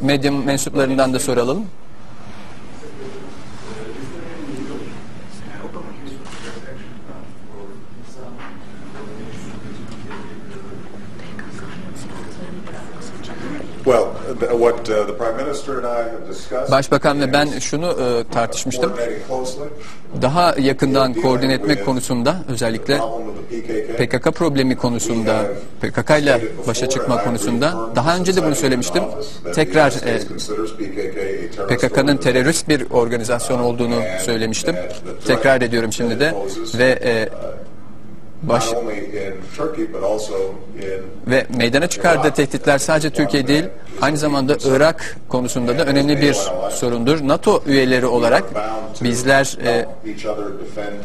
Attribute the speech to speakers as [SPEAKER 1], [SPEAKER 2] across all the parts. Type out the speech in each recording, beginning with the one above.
[SPEAKER 1] medya mensuplarından da soralım. Başbakan ve ben şunu e, tartışmıştım. Daha yakından koordine etmek konusunda özellikle.
[SPEAKER 2] PKK
[SPEAKER 1] problemi konusunda, PKK ile başa çıkma konusunda daha önce de bunu söylemiştim. Tekrar e, PKK'nın terörist bir organizasyon olduğunu söylemiştim. Tekrar ediyorum şimdi de ve e, baş ve meydana çıkardığı tehditler sadece Türkiye değil, aynı zamanda Irak konusunda da önemli bir sorundur. NATO üyeleri olarak bizler e,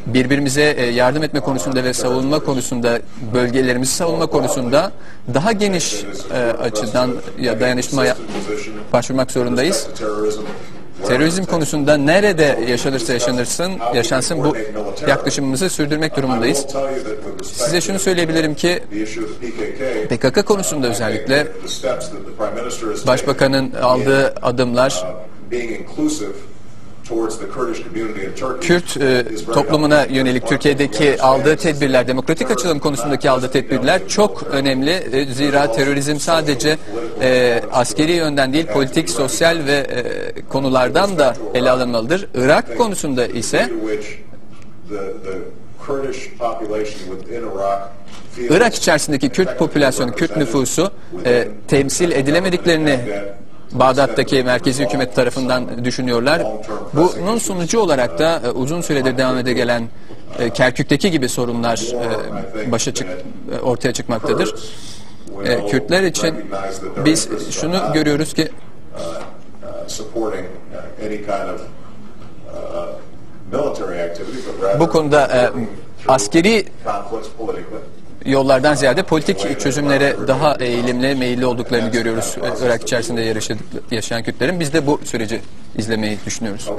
[SPEAKER 1] birbirimize e, yardım etme konusunda ve savunma konusunda, bölgelerimizi savunma konusunda daha geniş e, açıdan ya dayanışmaya
[SPEAKER 2] position
[SPEAKER 1] başvurmak zorundayız. Terörizm konusunda nerede yaşanırsa yaşanırsın, yaşansın bu yaklaşımımızı sürdürmek durumundayız. Size şunu söyleyebilirim ki
[SPEAKER 2] PKK,
[SPEAKER 1] konusunda özellikle Başbakanın aldığı adımlar Kürt e, toplumuna yönelik Türkiye'deki aldığı tedbirler, demokratik açılım konusundaki aldığı tedbirler çok önemli. E, Zira terörizm sadece e, askeri yönden değil, politik, sosyal ve e, konulardan da ele alınmalıdır. Irak konusunda ise Irak içerisindeki Kürt popülasyonu, Kürt nüfusu e, temsil edilemediklerini Bağdat'taki merkezi hükümet tarafından düşünüyorlar. Bunun sonucu olarak da e, uzun süredir devam ede gelen e, Kerkük'teki gibi sorunlar e, başa çık ortaya çıkmaktadır. Kürtler için biz şunu görüyoruz ki bu konuda askeri. Yollardan ziyade politik çözümlere daha eğilimli, meyilli olduklarını görüyoruz Irak içerisinde yaşayan Kürtlerin. Biz de bu süreci izlemeyi düşünüyoruz.